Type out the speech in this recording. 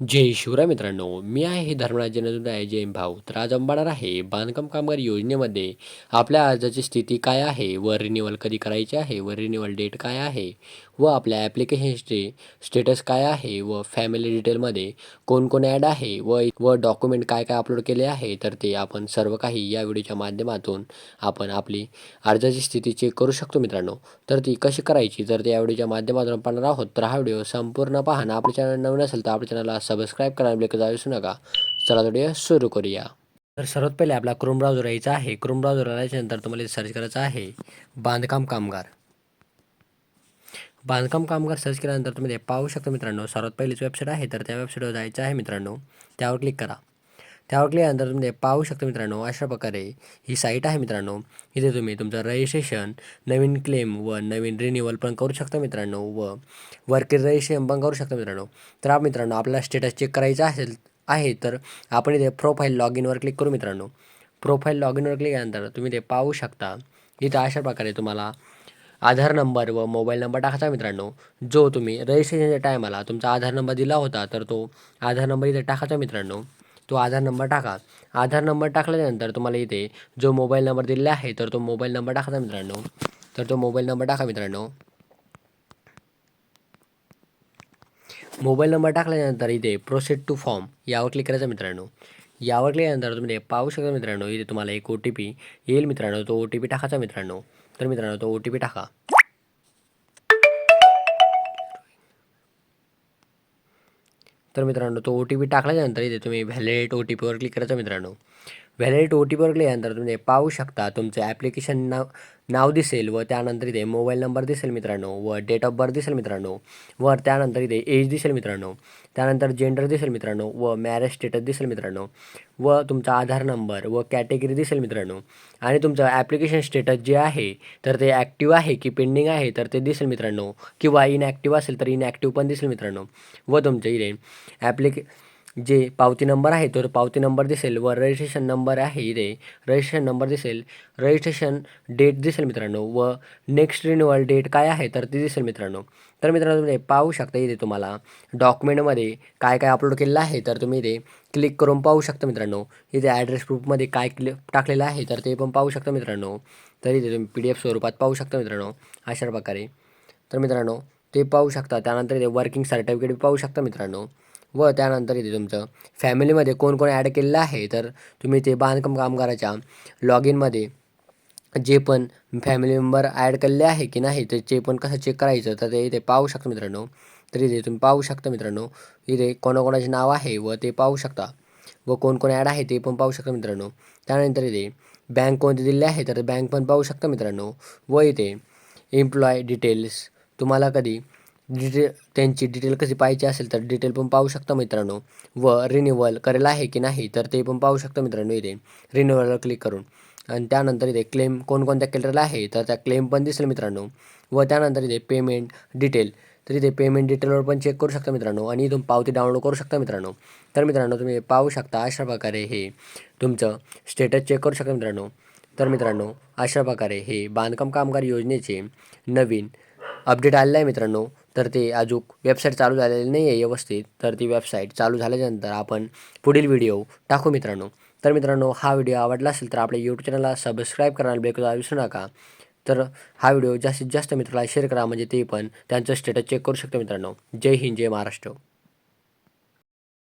जय शिवराय मित्रांनो मी आहे हे धर्मराज जनदूत आहे जैन भाऊ तर आज अंबाणार आहे बांधकाम कामगार योजनेमध्ये आपल्या अर्जाची स्थिती काय आहे व रिन्युअल कधी करायची आहे व रिन्युअल डेट काय आहे व आपल्या ॲप्लिकेशनचे स्टेटस काय आहे व फॅमिली डिटेलमध्ये कोण कोण ॲड आहे व व डॉक्युमेंट काय काय अपलोड केले आहे तर ते आपण सर्व काही या व्हिडिओच्या माध्यमातून आपण आपली अर्जाची स्थिती चेक करू शकतो मित्रांनो. तर ती कशी करायची तर ते या व्हिडिओच्या माध्यमातून आपण पाहणार आहोत. तर हा व्हिडिओ संपूर्ण पहा आपल्या चॅनल नवीन असेल तर आपल्या चॅनलला सबस्क्राईब करायला बिलकुल जाऊ नका. चला व्हिडिओ सुरू करूया. तर सर्वात पहिले आपला क्रोम ब्राउझर यायचा आहे. क्रोम ब्राउझर आल्याच्यानंतर तुम्हाला सर्च करायचं आहे बांधकाम कामगार. बांधकाम कामगार सर्च केल्यानंतर तुम्ही ते पाहू शकता मित्रांनो. सर्वात पहिलीच वेबसाईट आहे. तर त्या वेबसाईटवर जायचं आहे मित्रांनो. त्यावर क्लिक करा. त्यावर क्लिक केल्यानंतर तुम्ही पाहू शकता मित्रांनो अशा प्रकारे ही साईट आहे मित्रांनो. इथे तुम्ही तुमचं रजिस्ट्रेशन नवीन क्लेम व नवीन रिन्युअल पण करू शकता मित्रांनो व वर्किंग रजिस्ट्रेशन पण करू शकता मित्रांनो. तर आप मित्रांनो आपला स्टेटस चेक करायचा असेल आहे तर आपण इथे प्रोफाईल लॉग इनवर क्लिक करू मित्रांनो. प्रोफाईल लॉग इनवर क्लिक केल्यानंतर तुम्ही ते पाहू शकता. इथं अशा प्रकारे तुम्हाला आधार नंबर व मोबाईल नंबर टाकायचा मित्रांनो. जो तुम्ही रजिस्ट्रेशनच्या टायमाला तुमचा आधार नंबर दिला होता तर तो आधार नंबर इथे टाकायचा मित्रांनो. तो आधार नंबर टाका. आधार नंबर टाकल्यानंतर तुम्हाला इथे जो मोबाईल नंबर दिलेला आहे तर तो मोबाईल नंबर टाकायचा मित्रांनो. तर तो मोबाईल नंबर टाका मित्रांनो. मोबाईल नंबर टाकल्यानंतर इथे प्रोसेड टू फॉर्म यावर क्लिक करायचा मित्रांनो. यावर क्लिक केल्यानंतर तुम्ही ते पाहू शकता मित्रांनो इथे तुम्हाला एक ओ टी पी येईल मित्रांनो तो ओ टी पी टाकायचा मित्रांनो. तर मित्रांनो तो ओ टी पी टाका. तर मित्रांनो तो ओ टी पी टाकल्यानंतर इथे तुम्ही व्हॅलेट ओ टी पीवर क्लिक करायचा मित्रांनो. व्हॅलिडेट ओ टी पीवर क्लिक केल्यानंतर तुम्ही पाहू शकता. तुमचं ॲप्लिकेशन नाव नाव दिसेल व त्यानंतर इथे मोबाईल नंबर दिसेल मित्रांनो व डेट ऑफ बर्थ दिसेल मित्रांनो व त्यानंतर इथे एज दिसेल मित्रांनो. त्यानंतर जेंडर दिसेल मित्रांनो व मॅरेज स्टेटस दिसेल मित्रांनो व तुमचा आधार नंबर व कॅटेगरी दिसेल मित्रांनो. आणि तुमचं ॲप्लिकेशन स्टेटस जे आहे तर ते ॲक्टिव्ह आहे की पेंडिंग आहे तर ते दिसेल मित्रांनो. किंवा इनॲक्टिव्ह असेल तर इनॲक्टिव्ह पण दिसेल मित्रांनो. व तुमच्या इथे ॲप्लिके जे पावती नंबर आहे तो पावती नंबर दिसेल व रजिस्ट्रेशन नंबर आहे इथे. रजिस्ट्रेशन नंबर दिसेल. रजिस्ट्रेशन डेट दिसेल मित्रांनो व नेक्स्ट रिन्युअल डेट काय आहे तर ती दिसेल मित्रांनो. तर मित्रांनो तुम्ही पाहू शकता इथे तुम्हाला डॉक्युमेंटमध्ये काय काय अपलोड केलेलं आहे तर तुम्ही इथे क्लिक करून पाहू शकता मित्रांनो. इथे ॲड्रेस प्रूफमध्ये काय क्लि टाकलेलं आहे तर ते पण पाहू शकता मित्रांनो. तर इथे तुम्ही पी डी एफ स्वरूपात पाहू शकता मित्रांनो. अशा प्रकारे. तर मित्रांनो ते पाहू शकता. त्यानंतर इथे वर्किंग सर्टिफिकेट पाहू शकता मित्रांनो. व त्यानंतर इथे तुमचं फॅमिलीमध्ये कोण कोण ॲड केलेलं आहे तर तुम्ही ते बांधकाम कामगाराच्या लॉग इनमध्ये जे पण फॅमिली मेंबर ॲड केलेले आहे की नाही त्याचे पण कसं चेक करायचं तर ते इथे पाहू शकता मित्रांनो. तर इथे तुम्ही पाहू शकता मित्रांनो इथे कोणाकोणाचे नाव आहे व ते पाहू शकता. व कोण कोण ॲड आहे ते पण पाहू शकता मित्रांनो. त्यानंतर इथे बँक कोणते दिले आहे तर बँक पण पाहू शकता मित्रांनो. व इथे एम्प्लॉय डिटेल्स तुम्हाला कधी डिटेल त्यांची डिटेल कशी पाहिजे असेल तर डिटेल पण पाहू शकता मित्रांनो. व रिन्युअल करेल आहे की नाही तर ते पण पाहू शकता मित्रांनो इथे. रिन्युअलवर क्लिक करून. आणि त्यानंतर इथे क्लेम कोणकोणत्या केलेला आहे तर त्या क्लेम पण दिसेल मित्रांनो. व त्यानंतर इथे पेमेंट डिटेल तर इथे पेमेंट डिटेलवर पण चेक करू शकता मित्रांनो. आणि इथून पावती डाउनलोड करू शकता मित्रांनो. तर मित्रांनो तुम्ही पाहू शकता अशा प्रकारे हे तुमचं स्टेटस चेक करू शकता मित्रांनो. तर मित्रांनो अशा प्रकारे हे बांधकाम कामगार योजनेचे नवीन अपडेट आलेलं आहे मित्रांनो. तर ते अजून वेबसाईट चालू झालेली नाही आहे व्यवस्थित. तर ती वेबसाईट चालू झाल्याच्यानंतर आपण पुढील व्हिडिओ टाकू मित्रांनो. तर मित्रांनो हा व्हिडिओ आवडला असेल तर आपल्या यूट्यूब चॅनलला सबस्क्राईब करायला बेकदा विसरू नका. तर हा व्हिडिओ जास्तीत जास्त मित्राला शेअर करा म्हणजे ते पण त्यांचं स्टेटस चेक करू शकतो मित्रांनो. जय हिंद जय महाराष्ट्र.